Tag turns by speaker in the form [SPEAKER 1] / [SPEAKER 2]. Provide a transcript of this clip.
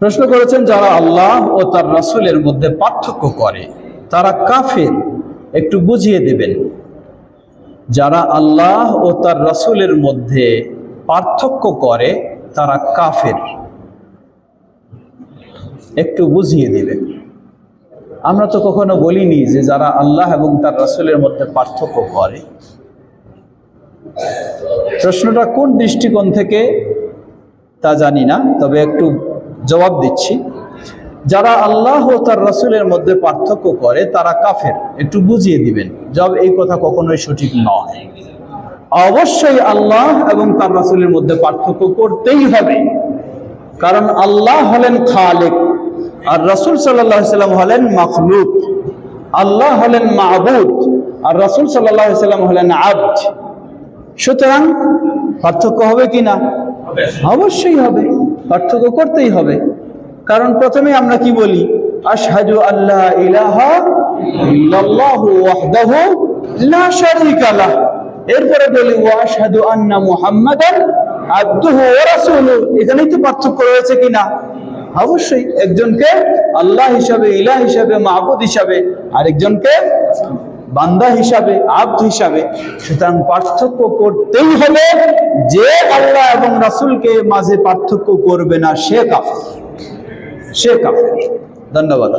[SPEAKER 1] প্রশ্ন করেছেন, যারা আল্লাহ ও তার রাসূলের মধ্যে পার্থক্য করে, তারা কাফের। একটু বুঝিয়ে দেবেন। যারা আল্লাহ ও তার রাসূলের মধ্যে পার্থক্য করে, তারা কাফের। একটু বুঝিয়ে দিবেন। আমরা তো কখনো বলিনি যে যারা আল্লাহ এবং তার রাসূলের মধ্যে পার্থক্য করে। প্রশ্নটা কোন দৃষ্টিকোণ থেকে, তা জানি না, তবে একটু জবাব দিচ্ছি। যারা আল্লাহ ও তার রাসূলের মধ্যে পার্থক্য করে তারা কাফের। একটু বুঝিয়ে দিবেন। জব এই কথা কখনোই সঠিক নয়। অবশ্যই আল্লাহ এবং তার রাসূলের মধ্যে পার্থক্য করতেই হবে। কারণ আল্লাহ হলেন খালেক আর রাসূল সাল্লাল্লাহু সাল্লাম হলেন মাখলুক। আল্লাহ হলেন মাহবুদ আর রাসূল সাল্লাল্লাহু সাল্লাম হলেন আবদ। সুতরাং পার্থক্য হবে কি না অবশ্যই হবে। পার্থক্য করতেই হবে। কারণ প্রথমে আমরা কি বলি? আশহাদু আল্লাহ ইলাহা ইল্লাল্লাহু ওয়াহদাহু লা শারীকা লাহ। এরপরে বলি, ওয়া আশহাদু আন্না মুহাম্মাদান আবদুহু ওয়া রাসূলুহু। এখানেই তো পার্থক্য রয়েছে কিনা অবশ্যই একজনকে আল্লাহ হিসাবে, ইলাহ হিসাবে, মাহবুদ হিসাবে, আরেকজনকে বান্দা হিসাবে, আব্দ হিসাবে, সুতরাং পার্থক্য করতেই হবে যে আল্লাহ এবং রাসুলকে মাঝে পার্থক্য করবে না, সে কাফের। সে কাফের। ধন্যবাদ।